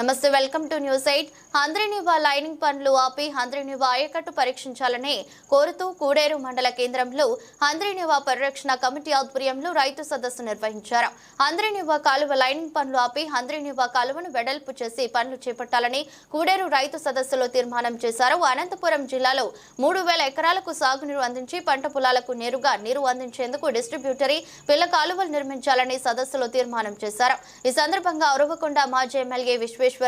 నమస్తే welcome to news eight. Handri Neeva lining పనులు ఆపి హంద్రినివా ఆయకట్టు పరీక్షించాలని కోరుతూ కూడేరు మండల కేంద్రంలో హంద్రినివా పరిరక్షణ కమిటీ ఆధ్వర్యంలో రైతు సదస్సు నిర్వహించారు. హంద్రినివా కాలువ లైనింగ్ పనులు ఆపి హంద్రినివా కాలువను వెడల్పు చేసి పనులు చేపట్టాలని కూడేరు రైతు సదస్సులో తీర్మానం చేశారు. అనంతపురం జిల్లాలో మూడు వేల ఎకరాలకు సాగునీరు అందించి పంట పొలాలకు నేరుగా నీరు అందించేందుకు డిస్ట్రిబ్యూటరీ పిల్ల కాలువలు నిర్మించాలని సదస్సులో తీర్మానం చేశారు. ఈ సందర్భంగా ఉరవకొండ మాజీ ఎమ్మెల్యే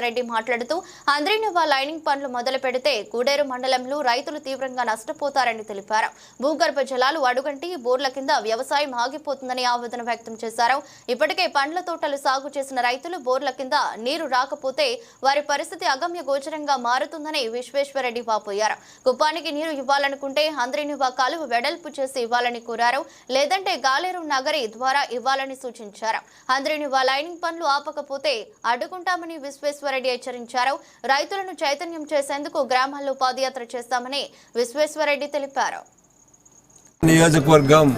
రెడ్డి మాట్లాడుతూ అంద్రీనివా లైనింగ్ పనులు మొదలు పెడితే కూడేరు మండలంలో రైతులు తీవ్రంగా నష్టపోతారని తెలిపారు. భూగర్భ జలాలు అడుగంటి బోర్ల కింద వ్యవసాయం ఆగిపోతుందని ఆవేదన వ్యక్తం చేశారు. ఇప్పటికే పండ్ల తోటలు సాగు చేసిన రైతులు బోర్ల కింద నీరు రాకపోతే వారి పరిస్థితి అగమ్య గోచరంగా మారుతుందని విశ్వేశ్వరరెడ్డి వాపోయారు. కుప్పానికి నీరు ఇవ్వాలనుకుంటే అంద్రీనివా కాలువ వెడల్పు చేసి ఇవ్వాలని కోరారు. లేదంటే గాలేరు నగరి ద్వారా ఇవ్వాలని సూచించారు. అంద్రీనివా లైనింగ్ పనులు ఆపకపోతే అడ్డుకుంటామని విశ్వేశ్వరరెడ్డి హెచ్చరించారు. రైతులను చైతన్యం చేసేందుకు గ్రామాల్లో పాదయాత్ర చేస్తామని విశ్వేశ్వరరెడ్డి తెలిపారు. నియోజకవర్గం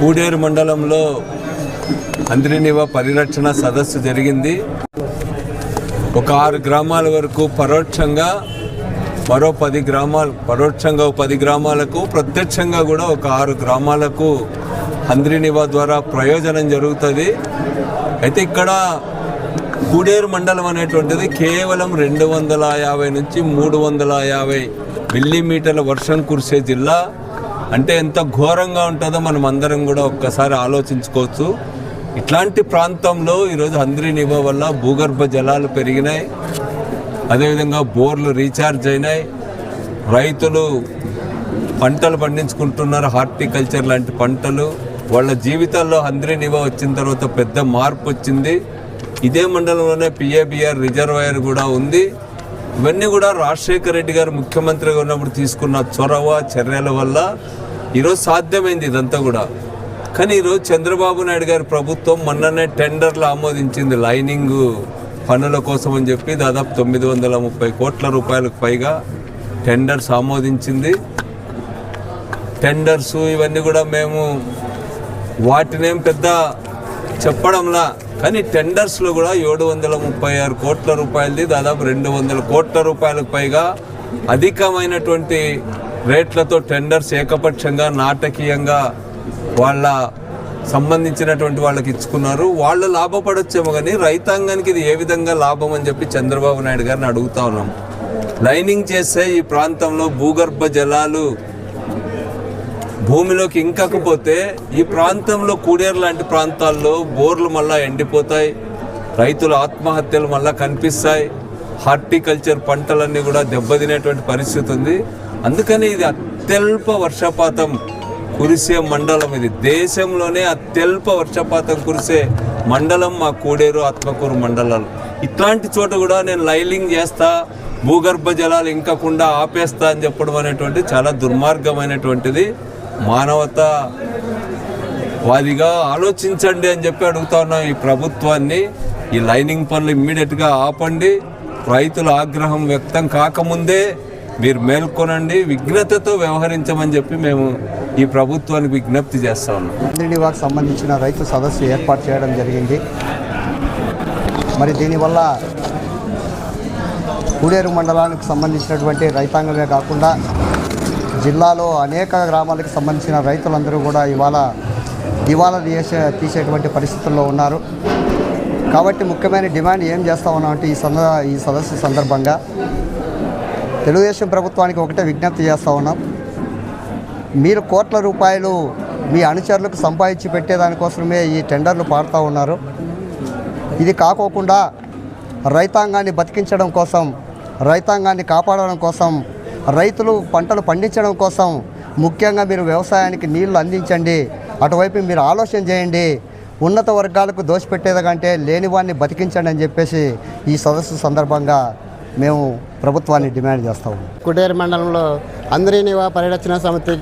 కూడేరు మండలంలో అంద్రినివ పరిరక్షణ సదస్సు జరిగింది. ఒక ఆరు గ్రామాల వరకు పరోక్షంగా మరో పది గ్రామాలు పరోక్షంగా పది గ్రామాలకు ప్రత్యక్షంగా కూడా ఒక ఆరు గ్రామాలకు అంద్రినివా ద్వారా ప్రయోజనం జరుగుతుంది. అయితే ఇక్కడ కూడేరు మండలం అనేటువంటిది కేవలం రెండు వందల యాభై నుంచి మూడు వందల యాభై మిల్లీమీటర్ల వర్షం కురిసే జిల్లా. అంటే ఎంత ఘోరంగా ఉంటుందో మనం అందరం కూడా ఒక్కసారి ఆలోచించుకోవచ్చు. ఇట్లాంటి ప్రాంతంలో ఈరోజు హంద్రీ నివ వల్ల భూగర్భ జలాలు పెరిగినాయి. అదేవిధంగా బోర్లు రీఛార్జ్ అయినాయి. రైతులు పంటలు పండించుకుంటున్నారు. హార్టికల్చర్ లాంటి పంటలు. వాళ్ళ జీవితాల్లో హంద్రీ నివ వచ్చిన తర్వాత పెద్ద మార్పు వచ్చింది. ఇదే మండలంలోనే పిఏబిఆర్ రిజర్వాయర్ కూడా ఉంది. ఇవన్నీ కూడా రాజశేఖర రెడ్డి గారు ముఖ్యమంత్రిగా ఉన్నప్పుడు తీసుకున్న చొరవ చర్యల వల్ల ఈరోజు సాధ్యమైంది ఇదంతా కూడా. కానీ ఈరోజు చంద్రబాబు నాయుడు గారి ప్రభుత్వం మొన్ననే టెండర్లు ఆమోదించింది. లైనింగ్ పనుల కోసం అని చెప్పి దాదాపు తొమ్మిది వందల ముప్పై కోట్ల రూపాయలకు పైగా టెండర్స్ ఆమోదించింది. టెండర్స్ ఇవన్నీ కూడా మేము వాటినేం పెద్ద చెప్పడంలా కానీ టెండర్స్లో కూడా ఏడు వందల ముప్పై ఆరు కోట్ల రూపాయలది దాదాపు రెండు వందల కోట్ల రూపాయలకు పైగా అధికమైనటువంటి రేట్లతో టెండర్స్ ఏకపక్షంగా నాటకీయంగా వాళ్ళ సంబంధించినటువంటి వాళ్ళకి ఇచ్చుకున్నారు. వాళ్ళు లాభపడొచ్చేమో కానీ రైతాంగానికి ఇది ఏ విధంగా లాభం అని చెప్పి చంద్రబాబు నాయుడు గారిని అడుగుతా ఉన్నాం. లైనింగ్ చేస్తే ఈ ప్రాంతంలో భూగర్భ జలాలు భూమిలోకి ఇంకకపోతే ఈ ప్రాంతంలో కూడేరు లాంటి ప్రాంతాల్లో బోర్లు మళ్ళా ఎండిపోతాయి. రైతుల ఆత్మహత్యలు మళ్ళా కనిపిస్తాయి. హార్టికల్చర్ పంటలన్నీ కూడా దెబ్బతినేటువంటి పరిస్థితి ఉంది. అందుకని ఇది అత్యల్ప వర్షపాతం కురిసే మండలం ఇది. దేశంలోనే అత్యల్ప వర్షపాతం కురిసే మండలం మా కూడేరు ఆత్మకూరు మండలాలు. ఇట్లాంటి చోట కూడా నేను లైలింగ్ చేస్తా భూగర్భ జలాలు ఇంకకుండా ఆపేస్తా అని చెప్పడం అనేటువంటి చాలా దుర్మార్గమైనటువంటిది. మానవత వాదిగా ఆలోచించండి అని చెప్పి అడుగుతా ఉన్నాం ఈ ప్రభుత్వాన్ని. ఈ లైనింగ్ పనులు ఇమ్మీడియట్గా ఆపండి. రైతుల ఆగ్రహం వ్యక్తం కాకముందే మీరు మేల్కొనండి. విఘ్నతతో వ్యవహరించమని చెప్పి మేము ఈ ప్రభుత్వానికి విజ్ఞప్తి చేస్తా ఉన్నాం. వారికి సంబంధించిన రైతు సదస్సు ఏర్పాటు చేయడం జరిగింది. మరి దీనివల్ల కూడేరు మండలానికి సంబంధించినటువంటి రైతాంగమే కాకుండా జిల్లాలో అనేక గ్రామాలకు సంబంధించిన రైతులందరూ కూడా ఇవాళ దివాలా తీసే తీసేటువంటి పరిస్థితుల్లో ఉన్నారు. కాబట్టి ముఖ్యమైన డిమాండ్ ఏం చేస్తా ఉన్నామంటే ఈ సంద ఈ సదస్సు సందర్భంగా తెలుగుదేశం ప్రభుత్వానికి ఒకటే విజ్ఞప్తి చేస్తూ ఉన్నాం. మీరు కోట్ల రూపాయలు మీ అనుచరులకు సంపాదించి పెట్టేదానికోసమే ఈ టెండర్లు పాడుతూ ఉన్నారు. ఇది కాకోకుండా రైతాంగాన్ని బతికించడం కోసం రైతాంగాన్ని కాపాడడం కోసం రైతులు పంటలు పండించడం కోసం ముఖ్యంగా మీరు వ్యవసాయానికి నీళ్ళు అందించండి. అటువైపు మీరు ఆలోచన చేయండి. ఉన్నత వర్గాలకు దోషపెట్టేదకంటే లేనివాన్ని బతికించండి అని చెప్పేసి ఈ సదస్సు సందర్భంగా మేము ప్రభుత్వాన్ని డిమాండ్ చేస్తాము కుటేరు మండలంలో అందరినివా పరిరక్షణ సమితి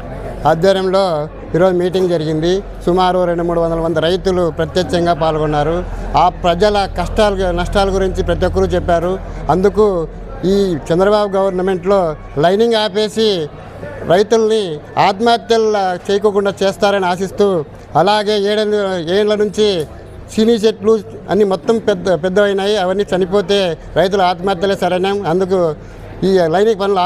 ఆధ్వర్యంలో ఈరోజు మీటింగ్ జరిగింది. సుమారు రెండు మూడు వందల మంది రైతులు ప్రత్యక్షంగా పాల్గొన్నారు. ఆ ప్రజల కష్టాలు నష్టాల గురించి ప్రతి ఒక్కరూ చెప్పారు. అందుకు ఈ చంద్రబాబు గవర్నమెంట్లో లైనింగ్ ఆపేసి రైతుల్ని ఆత్మహత్యలు చేయకోకుండా చేస్తారని ఆశిస్తూ అలాగే ఏడెనిమిది ఏళ్ళ నుంచి సినీ చెట్లు అన్ని మొత్తం పెద్ద పెద్దవైనాయి అవన్నీ చనిపోతే రైతుల ఆత్మహత్యలే సరైన. అందుకు ఈ లైనింగ్ పనులు